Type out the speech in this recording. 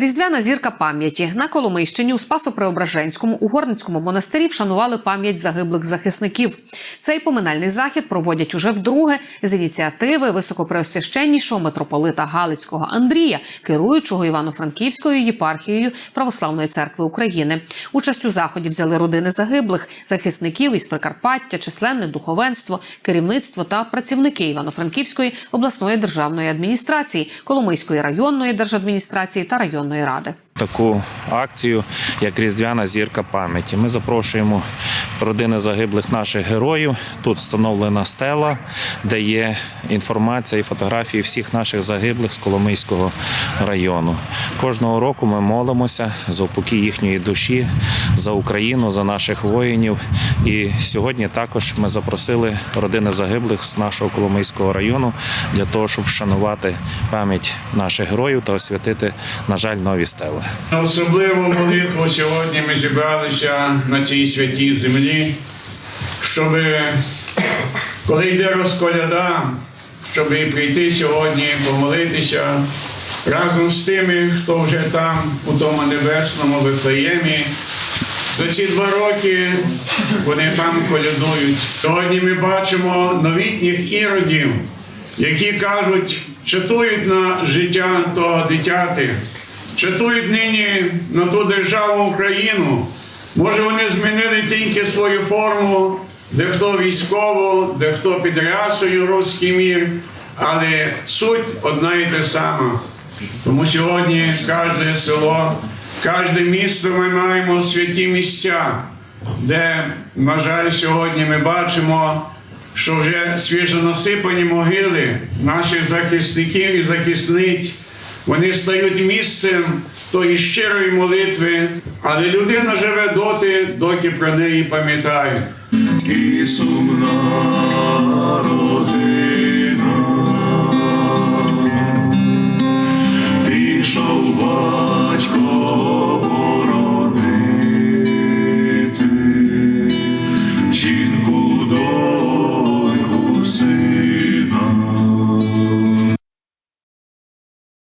Різдвяна зірка пам'яті на Коломийщині у Спасо-Преображенському у Горницькому монастирі вшанували пам'ять загиблих захисників. Цей поминальний захід проводять уже вдруге з ініціативи високопреосвященнішого митрополита Галицького Андрія, керуючого Івано-Франківською єпархією Православної церкви України. Участь у заході взяли родини загиблих, захисників із Прикарпаття, численне духовенство, керівництво та працівники Івано-Франківської обласної державної адміністрації, Коломийської районної держадміністрації та районної ради. Таку акцію, як Різдвяна зірка пам'яті. Ми запрошуємо родини загиблих наших героїв. Тут встановлена стела, де є інформація і фотографії всіх наших загиблих з Коломийського району. Кожного року ми молимося за упокій їхньої душі, за Україну, за наших воїнів. І сьогодні також ми запросили родини загиблих з нашого Коломийського району для того, щоб вшанувати пам'ять наших героїв та освятити, на жаль, нові стели. На особливу молитву сьогодні ми зібралися на цій святій землі, щоб коли йде розколяда, щоб і прийти сьогодні, помолитися разом з тими, хто вже там, у тому небесному Вифлеємі. За ці два роки вони там колядують. Сьогодні ми бачимо новітніх іродів, які кажуть, чатують на життя того дитяти, чатують нині на ту державу Україну. Може, вони змінили тільки свою форму, дехто військово, дехто під рясою руський мір, але суть одна і те сама. Тому сьогодні кожне село, кожне місто ми маємо святі місця, де, на жаль, сьогодні ми бачимо, що вже свіжонасипані могили наших захисників і захисниць. Вони стають місцем тої щирої молитви, але людина живе доти, доки про неї пам'ятають. І сумна родина, пішов.